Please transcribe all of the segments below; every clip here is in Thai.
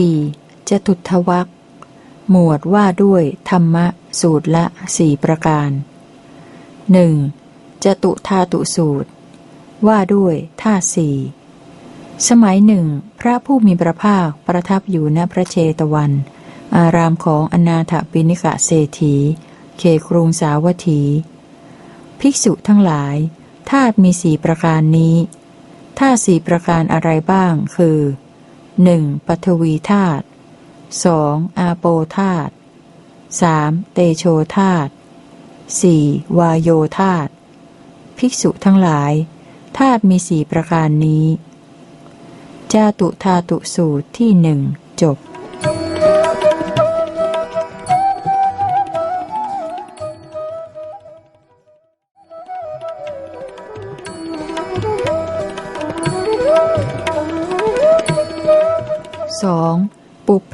4. จะตุทวักหมวดว่าด้วยธรรมะ สูตรละสี่ประการ 1. จะตุธาตุสูตร ว่าด้วยท่าสี่สมัยหนึ่ง พระผู้มีพระภาคประทับอยู่ณพระเชตวัน อารามของอนาถปิณิกะเศรษฐีเขครุงสาวัตถี ภิกษุทั้งหลายธาตุมีสี่ประการนี้ธาตุสี่ประการอะไรบ้าง คือ หนึ่งปฐวีธาตุสองอาโปธาตุสามเตโชธาตุสี่วายโยธาตุภิกษุทั้งหลายธาตุมีสี่ประการนี้ จาตุธาตุสูตรที่หนึ่งจบ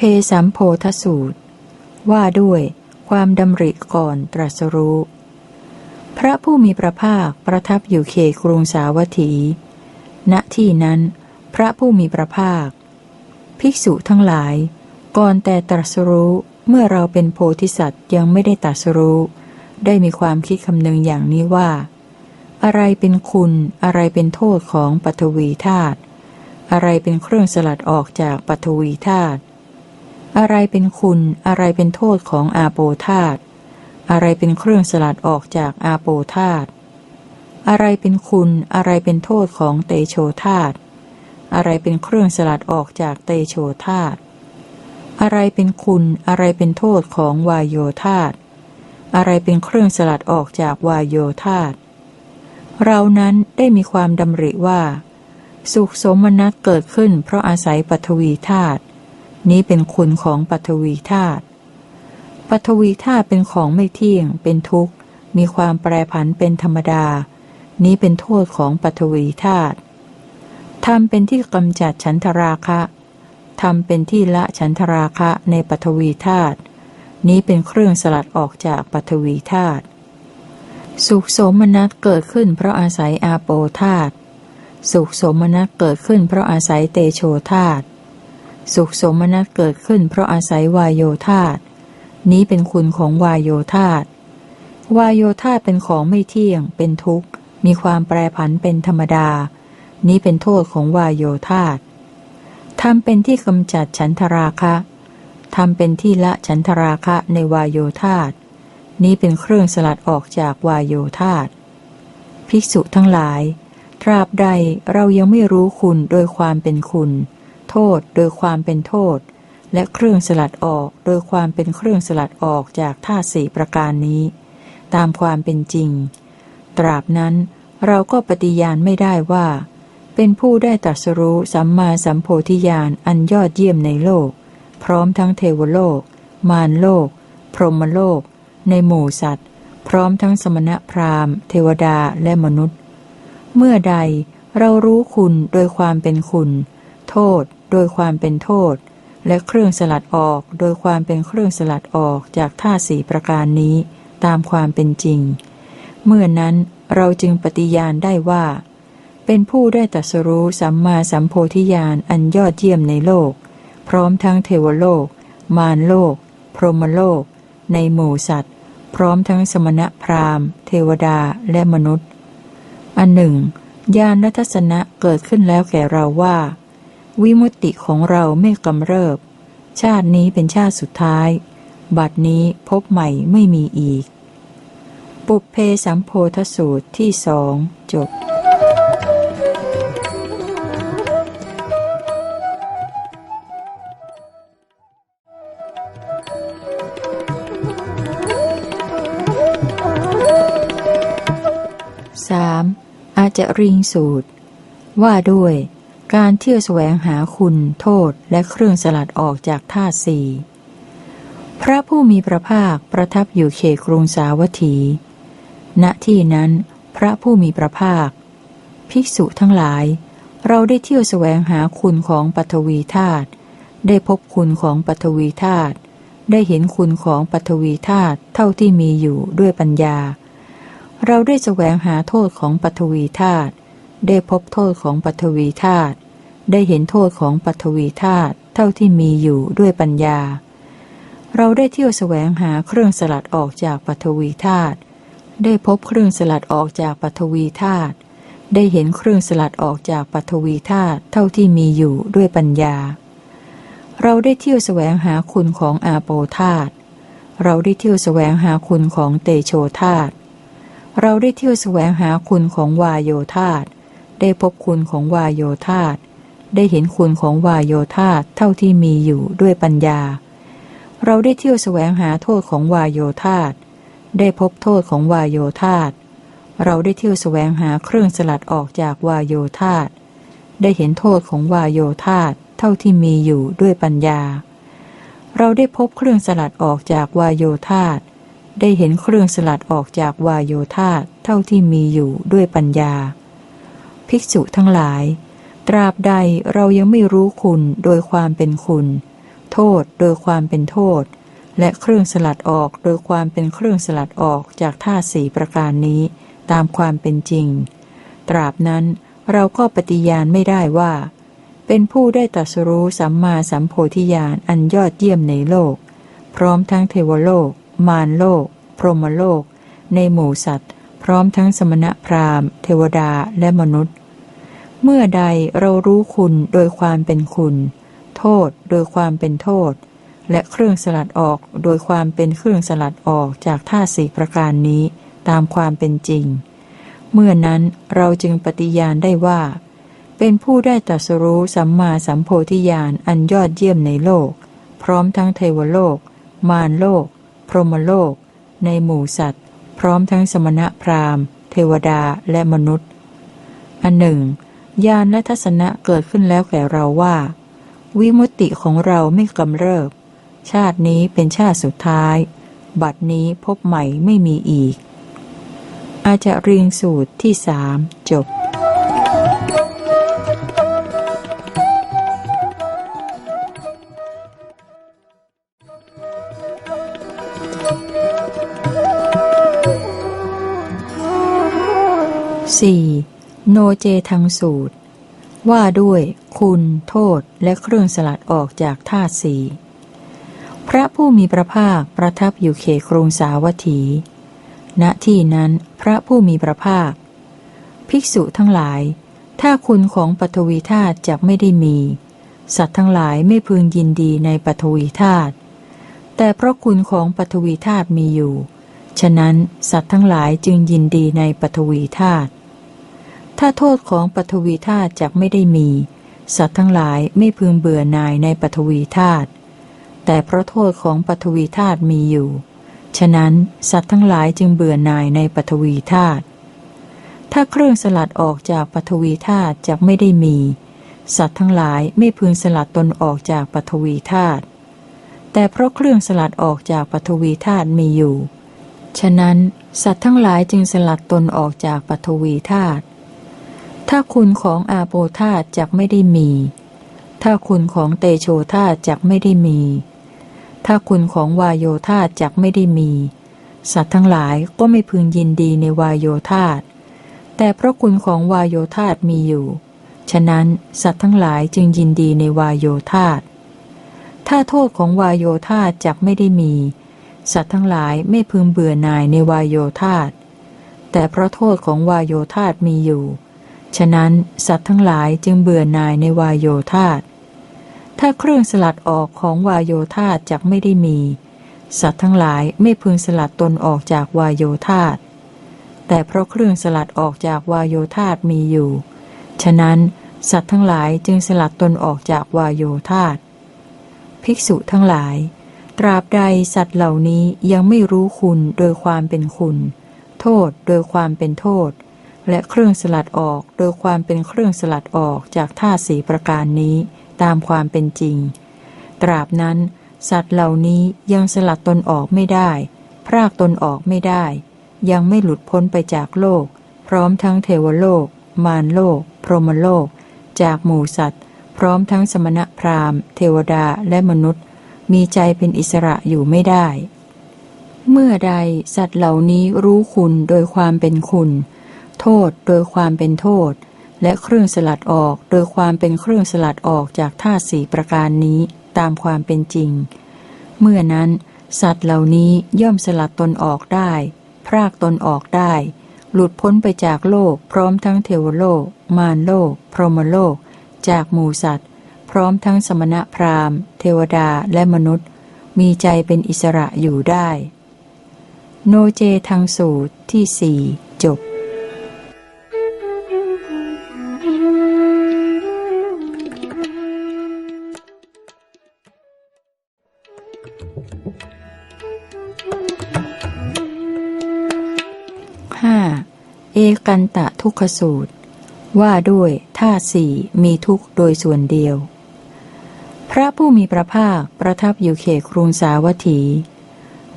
เพสัมโพธสูตร ว่าด้วยความดำริก่อนตรัสรู้ พระผู้มีพระภาคประทับอยู่เขกรุงสาวัตถี ณที่นั้น พระผู้มีพระภาค ภิกษุทั้งหลาย ก่อนแต่ตรัสรู้เมื่อเราเป็นโพธิสัตว์ยังไม่ได้ตรัสรู้ ได้มีความคิดคำนึงอย่างนี้ว่า อะไรเป็นคุณอะไรเป็นโทษของปฐวีธาตุอะไรเป็นเครื่องสลัดออกจากปฐวีธาตุ อะไรเป็นคุณ อะไรเป็นโทษของอาโปธาตอะไรเป็นเครื่องสลัดออกจากอาโปธาตอะไรเป็นคุณ อะไรเป็นโทษของเตโชธาตอะไรเป็นเครื่องสลัดออกจากเตโชธาตอะไรเป็นคุณ อะไรเป็นโทษของวายโยธาตอะไรเป็นเครื่องสลัดออกจากวายโยธาตเรานั้นได้มีความดำริว่า สุขสมนัตเกิดขึ้นเพราะอาศัยปฐวีธาตุ นี้เป็นคุณของปฐวีธาตุปฐวีธาตุเป็นของไม่เที่ยง เป็นทุกข์ มีความแปรผันเป็นธรรมดา นี้เป็นโทษของปฐวีธาตุทำเป็นที่กำจัดฉันทราคะทำเป็นที่ละฉันทราคะในปฐวีธาตุนี้เป็นเครื่องสลัดออกจากปฐวีธาตุสุขสมนัตเกิดขึ้นเพราะอาศัยอาโปธาตุสุขสมนัตเกิดขึ้นเพราะอาศัยเตโชธาตุ สุขสมนัตเกิดขึ้นเพราะอาศัยวายโยธาตนี้เป็นคุณของวายโยธาตวายโยธาตเป็นของไม่เที่ยง เป็นทุกข์ มีความแปรผันเป็นธรรมดา นี้เป็นโทษของวายโยธาตทำเป็นที่กำจัดฉันทราคะทำเป็นที่ละฉันทราคะในวายโยธาตนี้เป็นเครื่องสลัดออกจากวายโยธาตภิกษุทั้งหลาย ตราบใดเรายังไม่รู้คุณโดยความเป็นคุณ โทษโดยความเป็นโทษ และเครื่องสลัดออกโดยความเป็นเครื่องสลัดออกจากท่าสี่ประการนี้ ตามความเป็นจริง ตราบนั้นเราก็ปฏิญาณไม่ได้ว่า เป็นผู้ได้ตรัสรู้สัมมาสัมโพธิญาณอันยอดเยี่ยมในโลก พร้อมทั้งเทวโลก มารโลก พรหมโลก ในหมู่สัตว์ พร้อมทั้งสมณะพราหมณ์ เทวดาและมนุษย์ เมื่อใดเรารู้คุณโดยความเป็นคุณ โทษ โดยความเป็นโทษ และเครื่องสลัดออกโดยความเป็นเครื่องสลัดออกจากท่าสี่ประการนี้ ตามความเป็นจริง เมื่อนั้นเราจึงปฏิญาณได้ว่า เป็นผู้ได้ตรัสรู้สัมมาสัมโพธิญาณอันยอดเยี่ยมในโลก พร้อมทั้งเทวโลก มารโลก พรหมโลก ในหมู่สัตว์ พร้อมทั้งสมณะพราหมณ์ เทวดาและมนุษย์ อันหนึ่งญาณทัศนะเกิดขึ้นแล้วแก่เราว่า วิมุตติของเราไม่กำเริบ ชาตินี้เป็นชาติสุดท้าย บัดนี้พบใหม่ไม่มีอีก ปุเพสัมโพธสูตรที่สองจบสามอาจจะริงสูตร ว่าด้วย การเที่ยวแสวงหาคุณโทษและเครื่องสลัดออกจากท่าสี่พระผู้มีพระภาคประทับอยู่เขกรุงสาวัตถี ณที่นั้น พระผู้มีพระภาค ภิกษุทั้งหลาย เราได้เที่ยวแสวงหาคุณของปฐวีธาตุได้พบคุณของปฐวีธาตุได้เห็นคุณของปฐวีธาตุเท่าที่มีอยู่ด้วยปัญญา เราได้แสวงหาโทษของปฐวีธาตุ ได้พบโทษของปฐวีธาตุได้เห็นโทษของปฐวีธาตุเท่าที่มีอยู่ด้วยปัญญา เราได้เที่ยวแสวงหาเครื่องสลัดออกจากปฐวีธาตุได้พบเครื่องสลัดออกจากปฐวีธาตุได้เห็นเครื่องสลัดออกจากปฐวีธาตุเท่าที่มีอยู่ด้วยปัญญา เราได้เที่ยวแสวงหาคุณของอาโปธาตุเราได้เที่ยวแสวงหาคุณของเตโชธาตุเราได้เที่ยวแสวงหาคุณของวายโยธาตุ ได้พบคุณของวายโยธาตได้เห็นคุณของวายโยธาเท่าที่มีอยู่ด้วยปัญญา เราได้เที่ยวแสวงหาโทษของวายโยธาได้พบโทษของวายโยธาเราได้เที่ยวแสวงหาเครื่องสลัดออกจากวายโยธาได้เห็นโทษของวายโยธาเท่าที่มีอยู่ด้วยปัญญา เราได้พบเครื่องสลัดออกจากวายโยธาได้เห็นเครื่องสลัดออกจากวายโยธาเท่าที่มีอยู่ด้วยปัญญา ภิกษุทั้งหลาย ตราบใดเรายังไม่รู้คุณโดยความเป็นคุณ โทษโดยความเป็นโทษ และเครื่องสลัดออกโดยความเป็นเครื่องสลัดออกจากท่าสี่ประการนี้ ตามความเป็นจริง ตราบนั้นเราก็ปฏิญาณไม่ได้ว่า เป็นผู้ได้ตรัสรู้สัมมาสัมโพธิญาณอันยอดเยี่ยมในโลก พร้อมทั้งเทวโลก มารโลก พรหมโลก ในหมู่สัตว์ ร้อมทั้งสมณพราหมณ์ เทวดาและมนุษย์ เมื่อใดเรารู้คุณโดยความเป็นคุณ โทษโดยความเป็นโทษ และเครื่องสลัดออกโดยความเป็นเครื่องสลัดออกจากท่าสี่ประการนี้ตามความเป็นจริง เมื่อนั้นเราจึงปฏิญาณได้ว่า เป็นผู้ได้ตรัสรู้สัมมาสัมโพธิญาณอันยอดเยี่ยมในโลก พร้อมทั้งเทวโลก มารโลก พรหมโลก ในหมู่สัตว์ พร้อมทั้งสมณะพราหมณ์ เทวดาและมนุษย์ อันหนึ่งญาณและทัศนะเกิดขึ้นแล้วแก่เราว่า วิมุตติของเราไม่กำเริบ ชาตินี้เป็นชาติสุดท้าย บัดนี้พบใหม่ไม่มีอีก อาจจะเรียงสูตรที่สามจบ สี่โนเจทังสูตร ว่าด้วยคุณ โทษและเครื่องสลัดออกจากธาตุสีพระผู้มีพระภาคประทับอยู่เขครุงสาวัตถี ณที่นั้นพระผู้มีพระภาค ภิกษุทั้งหลาย ถ้าคุณของปฐวีธาตุจะไม่ได้มี สัตว์ทั้งหลายไม่พึงยินดีในปฐวีธาตุแต่เพราะคุณของปฐวีธาตุมีอยู่ ฉะนั้นสัตว์ทั้งหลายจึงยินดีในปฐวีธาตุ ถ้าโทษของปฐวีธาตุจะไม่ได้มี สัตว์ทั้งหลายไม่พึงเบื่อหน่ายในปฐวีธาตุแต่เพราะโทษของปฐวีธาตุมีอยู่ ฉะนั้นสัตว์ทั้งหลายจึงเบื่อหน่ายในปฐวีธาตุถ้าเครื่องสลัดออกจากปฐวีธาตุจะไม่ได้มี สัตว์ทั้งหลายไม่พึงสลัดตนออกจากปฐวีธาตุแต่เพราะเครื่องสลัดออกจากปฐวีธาตุมีอยู่ ฉะนั้น สัตว์ทั้งหลายจึงสลัดตนออกจากปฐวีธาตุ ถ้าคุณของอาโปธาจักไม่ได้มี ถ้าคุณของเตโชธาจักไม่ได้มี ถ้าคุณของวายโยธาจักไม่ได้มี สัตว์ทั้งหลายก็ไม่พึงยินดีในวายโยธาแต่เพราะคุณของวายโยธามีอยู่ ฉะนั้นสัตว์ทั้งหลายจึงยินดีในวายโยธาถ้าโทษของวายโยธาจักไม่ได้มี สัตว์ทั้งหลายไม่พึงเบื่อหน่ายในวายโยธาแต่เพราะโทษของวายโยธามีอยู่ ฉะนั้นสัตว์ทั้งหลายจึงเบื่อหน่ายในวายโยธาถ้าเครื่องสลัดออกของวายโยธาจักไม่ได้มี สัตว์ทั้งหลายไม่พึงสลัดตนออกจากวายโยธาแต่เพราะเครื่องสลัดออกจากวายโยธามีอยู่ ฉะนั้นสัตว์ทั้งหลายจึงสลัดตนออกจากวายโยธาภิกษุทั้งหลาย ตราบใดสัตว์เหล่านี้ยังไม่รู้คุณโดยความเป็นคุณ โทษโดยความเป็นโทษ และเครื่องสลัดออกโดยความเป็นเครื่องสลัดออกจากท่าสีประการนี้ตามความเป็นจริง ตราบนั้น สัตว์เหล่านี้ยังสลัดตนออกไม่ได้ พรากตนออกไม่ได้ ยังไม่หลุดพ้นไปจากโลก พร้อมทั้งเทวโลก มารโลก พรหมโลก จากหมู่สัตว์ พร้อมทั้งสมณะพราหมณ์ เทวดาและมนุษย์ มีใจเป็นอิสระอยู่ไม่ได้ เมื่อใดสัตว์เหล่านี้รู้คุณโดยความเป็นคุณ โทษโดยความเป็นโทษ และเครื่องสลัดออกโดยความเป็นเครื่องสลัดออกจากธาสี่ประการนี้ตามความเป็นจริง เมื่อนั้นสัตว์เหล่านี้ย่อมสลัดตนออกได้ พรากตนออกได้ หลุดพ้นไปจากโลก พร้อมทั้งเทวโลก มารโลก พรหมโลก จากหมู่สัตว์ พร้อมทั้งสมณะพราหมณ์ เทวดาและมนุษย์ มีใจเป็นอิสระอยู่ได้ โนเจทางสูตรที่สี่จบ เอกันตะทุกขสูตร ว่าด้วยท่าสี่มีทุกโดยส่วนเดียว พระผู้มีพระภาคประทับอยู่เขตกรุงสาวัตถี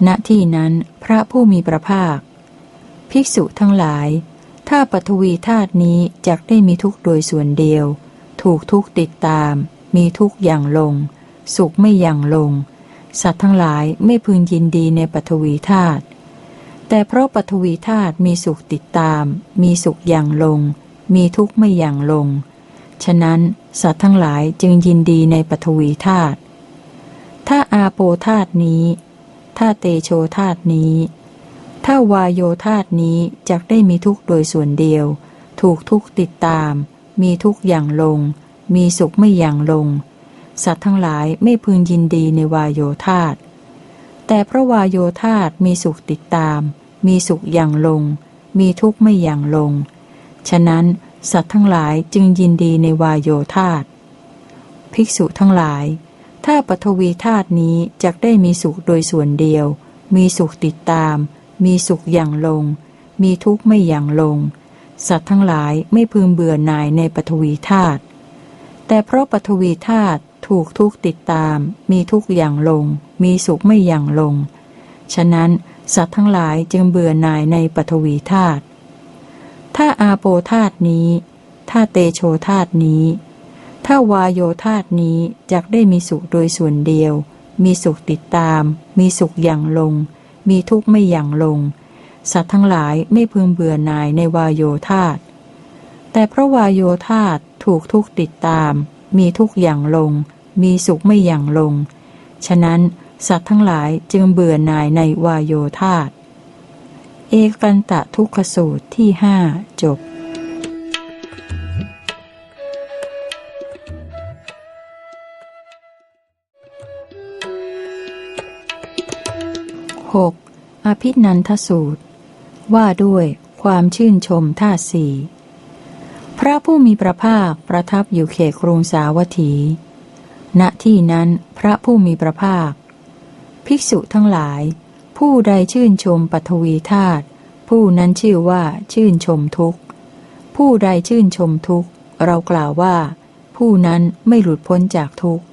ณที่นั้นพระผู้มีพระภาค ภิกษุทั้งหลาย ถ้าปฐวีธาตุนี้จักได้มีทุกโดยส่วนเดียว ถูกทุกติดตาม มีทุกอย่างลง สุขไม่อย่างลง สัตว์ทั้งหลายไม่พึงยินดีในปฐวีธาตุ แต่เพราะปฐวีธาตุมีสุขติดตาม มีสุขอย่างลง มีทุกข์ไม่อย่างลง ฉะนั้นสัตว์ทั้งหลายจึงยินดีในปฐวีธาตุถ้าอาโปธาตุนี้ ถ้าเตโชธาตุนี้ ถ้าวายโยธาตุนี้จักได้มีทุกข์โดยส่วนเดียว ถูกทุกข์ติดตาม มีทุกข์อย่างลง มีสุขไม่อย่างลง สัตว์ทั้งหลายไม่พึงยินดีในวายโยธาตุ แต่พระวายโยธาตมีสุขติดตาม มีสุขอย่างลง มีทุกข์ไม่อย่างลง ฉะนั้นสัตว์ทั้งหลายจึงยินดีในวายโยธาตภิกษุทั้งหลาย ถ้าปฐวีธาตุนี้จักได้มีสุขโดยส่วนเดียว มีสุขติดตาม มีสุขอย่างลง มีทุกข์ไม่อย่างลง สัตว์ทั้งหลายไม่พึงเบื่อหน่ายในปฐวีธาตุแต่เพราะปฐวีธาตุ ถูกทุกติดตาม มีทุกอย่างลง มีสุขไม่อย่างลง ฉะนั้นสัตว์ทั้งหลายจึงเบื่อหน่ายในปฐวีธาตุถ้าอาโปธาตุนี้ ถ้าเตโชธาตุนี้ ถ้าวายโยธาตุนี้จักได้มีสุขโดยส่วนเดียว มีสุขติดตาม มีสุขอย่างลง มีทุกข์ไม่อย่างลง สัตว์ทั้งหลายไม่พึงเบื่อหน่ายในวายโยธาตุแต่เพราะวายโยธาตุถูกทุกติดตาม มีทุกอย่างลง มีสุขไม่อย่างลง ฉะนั้นสัตว์ทั้งหลายจึงเบื่อหน่ายในวายโยธาตเอกันตะทุกขสูตรที่ห้าจบหกอภินันทสูตร ว่าด้วยความชื่นชมท่าสี่ พระผู้มีพระภาคประทับอยู่เขตกรุงสาวัตถี ณ ที่นั้นพระผู้มีพระภาค ภิกษุทั้งหลาย ผู้ใดชื่นชมปฐวีธาตุ ผู้นั้นชื่อว่าชื่นชมทุกข์ ผู้ใดชื่นชมทุกข์ เรากล่าวว่า ผู้นั้นไม่หลุดพ้นจากทุกข์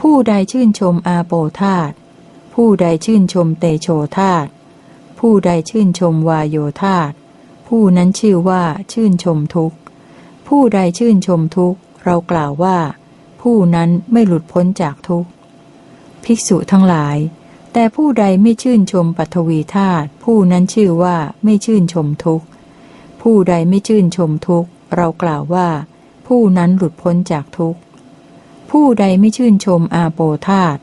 ผู้ใดชื่นชมอาโปธาตุ ผู้ใดชื่นชมเตโชธาตุ ผู้ใดชื่นชมวายโยธาตุ ผู้นั้นชื่อว่าชื่นชมทุกข์ ผู้ใดชื่นชมทุกข์ เรากล่าวว่า ผู้นั้นไม่หลุดพ้นจากทุกข์ ภิกษุทั้งหลาย แต่ผู้ใดไม่ชื่นชมปัทวีธาตุผู้นั้นชื่อว่าไม่ชื่นชมทุกข์ ผู้ใดไม่ชื่นชมทุกข์ เรากล่าวว่า ผู้นั้นหลุดพ้นจากทุกข์ ผู้ใดไม่ชื่นชมอาโปธาตุ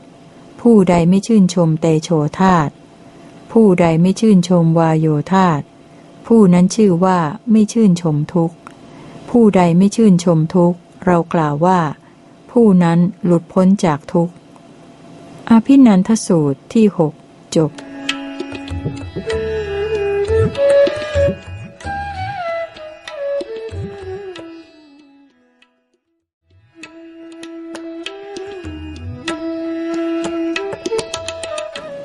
ผู้ใดไม่ชื่นชมเตโชธาตุผู้ใดไม่ชื่นชมวายโยธาตุผู้นั้นชื่อว่าไม่ชื่นชมทุกข์ ผู้ใดไม่ชื่นชมทุกข์ เรากล่าวว่า ผู้นั้นหลุดพ้นจากทุกข์ อภินันทสูตรที่หกจบ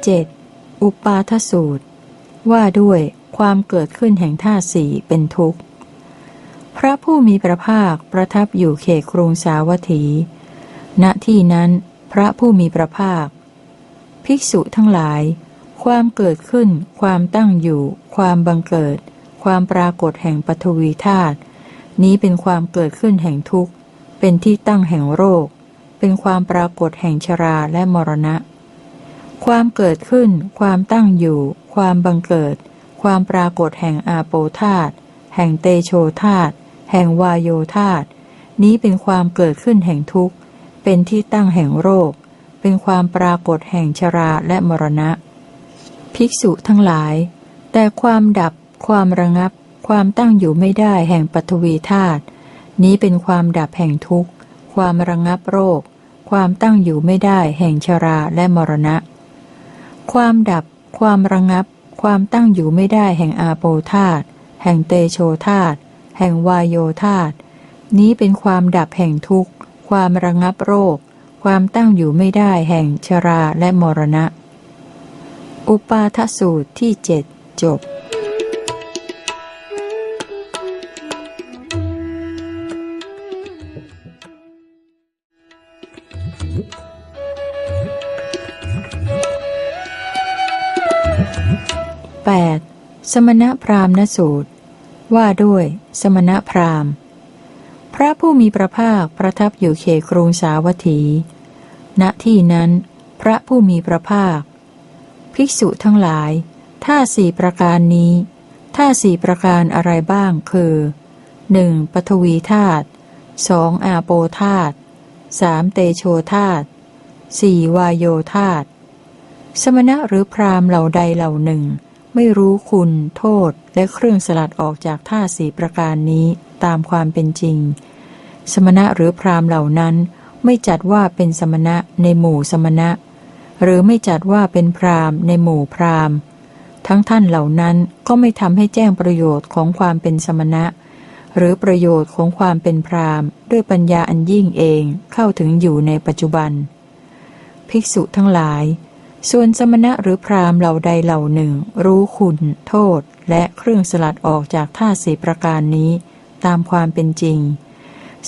7. อุปาทสูตร ว่าด้วยความเกิดขึ้นแห่งท่าสี่เป็นทุกข์ พระผู้มีพระภาคประทับอยู่เขตกรุงสาวัตถี ณ ที่นั้น พระผู้มีพระภาค ภิกษุทั้งหลาย ความเกิดขึ้น ความตั้งอยู่ ความบังเกิด ความปรากฏแห่งปฐวีธาตุ นี้เป็นความเกิดขึ้นแห่งทุกข์ เป็นที่ตั้งแห่งโรค เป็นความปรากฏแห่งชราและมรณะ ความเกิดขึ้น ความตั้งอยู่ ความบังเกิด ความปรากฏแห่งอาโปธาตแห่งเตโชธาตุ แห่งวายโยธาตนี้เป็นความเกิดขึ้นแห่งทุกข์ เป็นที่ตั้งแห่งโรค เป็นความปรากฏแห่งชราและมรณะ ภิกษุทั้งหลาย แต่ความดับ ความระงับ ความตั้งอยู่ไม่ได้แห่งปฐวีธาตุนี้เป็นความดับแห่งทุกข์ ความระงับโรค ความตั้งอยู่ไม่ได้แห่งชราและมรณะ ความดับ ความระงับ ความตั้งอยู่ไม่ได้แห่งอาโปธาตแห่งเตโชธาต แห่งวายโยธาตนี้เป็นความดับแห่งทุกข์ ความระงับโรค ความตั้งอยู่ไม่ได้แห่งชราและมรณะ อุปาทสูตรที่เจ็ดจบ 8. สมณพราหมณสูตร ว่าด้วย สมณพราหมณ์ พระผู้มีพระภาคประทับอยู่เขตกรุงสาวัตถี ณที่นั้น พระผู้มีพระภาค ภิกษุทั้งหลายถ้าสี่ประการนี้ถ้าสี่ประการอะไรบ้างคือ 1. ปฐวีธาตุสองอาโปธาตุสามเตโชธาตุสี่วายโยธาตุสมณะหรือพราหมณ์เหล่าใดเหล่าหนึ่ง ไม่รู้คุณ โทษ และเครื่องสลัดออกจากท่าสี่ประการนี้ตามความเป็นจริง สมณะหรือพราหมณ์เหล่านั้นไม่จัดว่าเป็นสมณะในหมู่สมณะ หรือไม่จัดว่าเป็นพราหมณ์ในหมู่พราหมณ์ ทั้งท่านเหล่านั้นก็ไม่ทำให้แจ้งประโยชน์ของความเป็นสมณะ หรือประโยชน์ของความเป็นพราหมณ์ ด้วยปัญญาอันยิ่งเองเข้าถึงอยู่ในปัจจุบัน ภิกษุทั้งหลาย ส่วนสมณะหรือพราหมณ์เหล่าใดเหล่าหนึ่ง รู้คุณ โทษ และเครื่องสลัดออกจากท่าสีประการนี้ ตามความเป็นจริง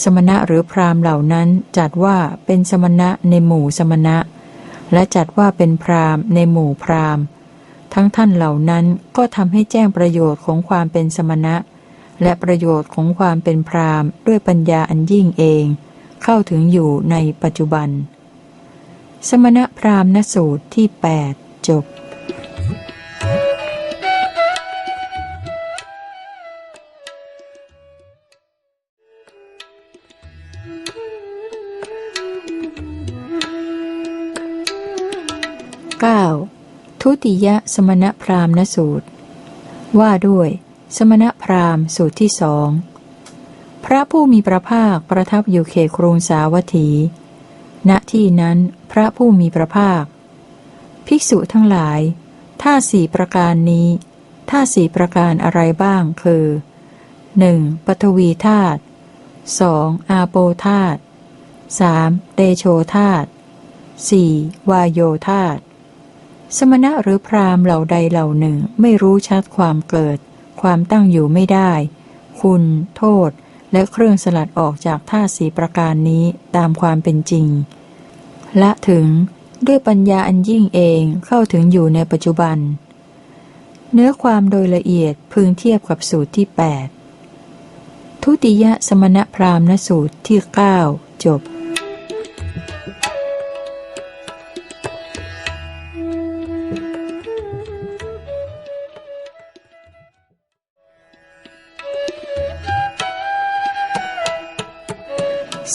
สมณะหรือพราหมณ์เหล่านั้นจัดว่าเป็นสมณะในหมู่สมณะ และจัดว่าเป็นพราหมณ์ในหมู่พราหมณ์ ทั้งท่านเหล่านั้นก็ทำให้แจ้งประโยชน์ของความเป็นสมณะ และประโยชน์ของความเป็นพราหมณ์ ด้วยปัญญาอันยิ่งเอง เข้าถึงอยู่ในปัจจุบัน สมณพราหมณสูตรที่ 8 จบ 9. ทุติยสมณพราหมณสูตร ว่าด้วย สมณพราหมณ์สูตรที่สอง พระผู้มีพระภาคประทับอยู่เขตกรุงสาวัตถี ณที่นั้นพระผู้มีพระภาค ภิกษุทั้งหลายถ้าสี่ประการนี้ถ้าสี่ประการอะไรบ้างคือ 1. ปฐวีธาตุสองอาโปธาตุสามเตโชธาตุสี่วายโยธาตุสมณะหรือพรามเหล่าใดเหล่าหนึ่งไม่รู้ชัดความเกิด ความตั้งอยู่ไม่ได้ คุณ โทษ และเครื่องสลัดออกจากท่าสีประการนี้ตามความเป็นจริง ละถึงด้วยปัญญาอันยิ่งเองเข้าถึงอยู่ในปัจจุบัน เนื้อความโดยละเอียดพึงเทียบกับสูตรที่ 8 ทุติยสมณพราหมณสูตรที่ 9 จบ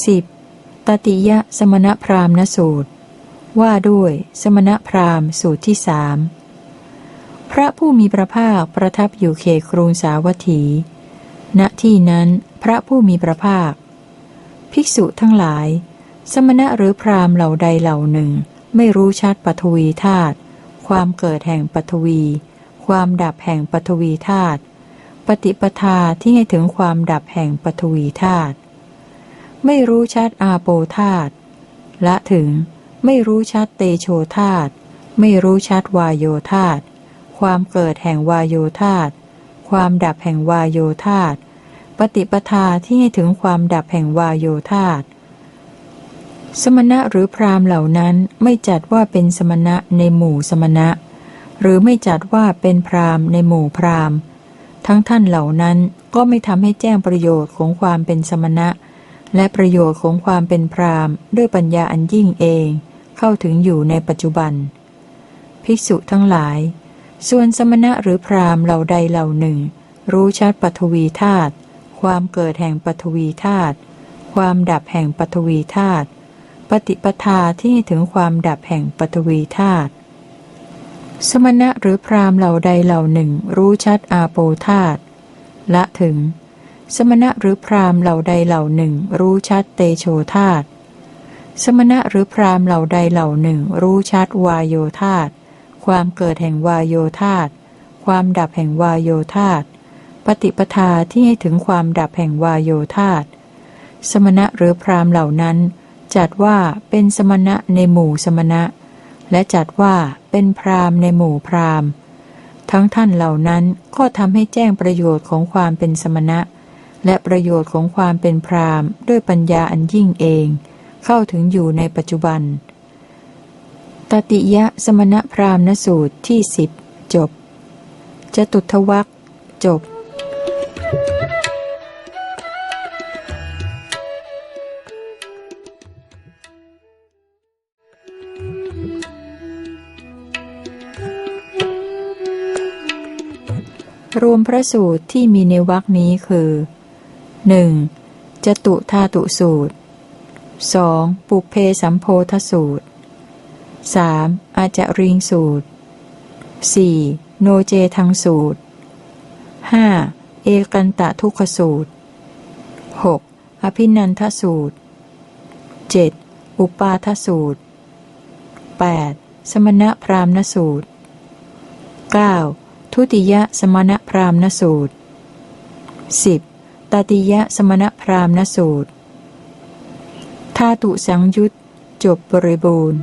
สิบ ตติยะสมณพราหมณสูตร ว่าด้วยสมณพราหมณ์สูตรที่สามพระผู้มีพระภาคประทับอยู่เขตกรุงสาวัตถี ณที่นั้นพระผู้มีพระภาค ภิกษุทั้งหลาย สมณะหรือพราหมณ์เหล่าใดเหล่าหนึ่ง ไม่รู้ชัดปฐวีธาตุความเกิดแห่งปฐวี ความดับแห่งปฐวีธาตุปฏิปทาที่ให้ถึงความดับแห่งปฐวีธาตุ ไม่รู้ชัดอาโปธาตละถึง ไม่รู้ชัดเตโชธาตไม่รู้ชัดวายโยธาตความเกิดแห่งวายโยธาตความดับแห่งวายโยธาตปฏิปทาที่ให้ถึงความดับแห่งวายโยธาตสมณะหรือพรามเหล่านั้นไม่จัดว่าเป็นสมณะในหมู่สมณะ หรือไม่จัดว่าเป็นพรามในหมู่พรามทั้งท่านเหล่านั้นก็ไม่ทำให้แจ้งประโยชน์ของความเป็นสมณะ และประโยชน์ของความเป็นพรามด้วยปัญญาอันยิ่งเอง เข้าถึงอยู่ในปัจจุบัน ภิกษุทั้งหลาย ส่วนสมณะหรือพรามเหล่าใดเหล่าหนึ่ง รู้ชัดปฐวีธาตุความเกิดแห่งปฐวีธาตุความดับแห่งปฐวีธาตุปฏิปทาที่ถึงความดับแห่งปฐวีธาตุสมณะหรือพราหมณ์เหล่าใดเหล่าหนึ่ง รู้ชัดอาโปธาตุละถึง สมณะหรือพราหมณ์เหล่าใดเหล่าหนึ่ง รู้ชัดเตโชธาตสมณะหรือพราหมณ์เหล่าใดเหล่าหนึ่ง รู้ชัดวายโยธาตความเกิดแห่งวายโยธาตความดับแห่งวายโยธาตปฏิปทาที่ให้ถึงความดับแห่งวายโยธาตสมณะหรือพราหมณ์เหล่านั้น จัดว่าเป็นสมณะในหมู่สมณะ และจัดว่าเป็นพราหมณ์ในหมู่พราหมณ์ ทั้งท่านเหล่านั้นก็ทำให้แจ้งประโยชน์ของความเป็นสมณะ และประโยชน์ของความเป็นพรามด้วยปัญญาอันยิ่งเอง เข้าถึงอยู่ในปัจจุบัน ตติยะสมณพราหมณสูตรที่สิบจบจตุทวักจบรวมพระสูตรที่มีในวรรคนี้คือ 1. จตุธาตุสูตร 2. ปุเพสัมโพธสูตร 3. อาจาริงสูตร 4. โนเจทังสูตร 5. เอกันตะทุกขสูตร 6. อภินันทสูตร 7. อุปาทสูตร 8. สมณพราหมณสูตร 9. ทุติยสมณพราหมณสูตร 10. ตติยสมณพราหมณสูตร ธาตุสังยุตจบบริบูรณ์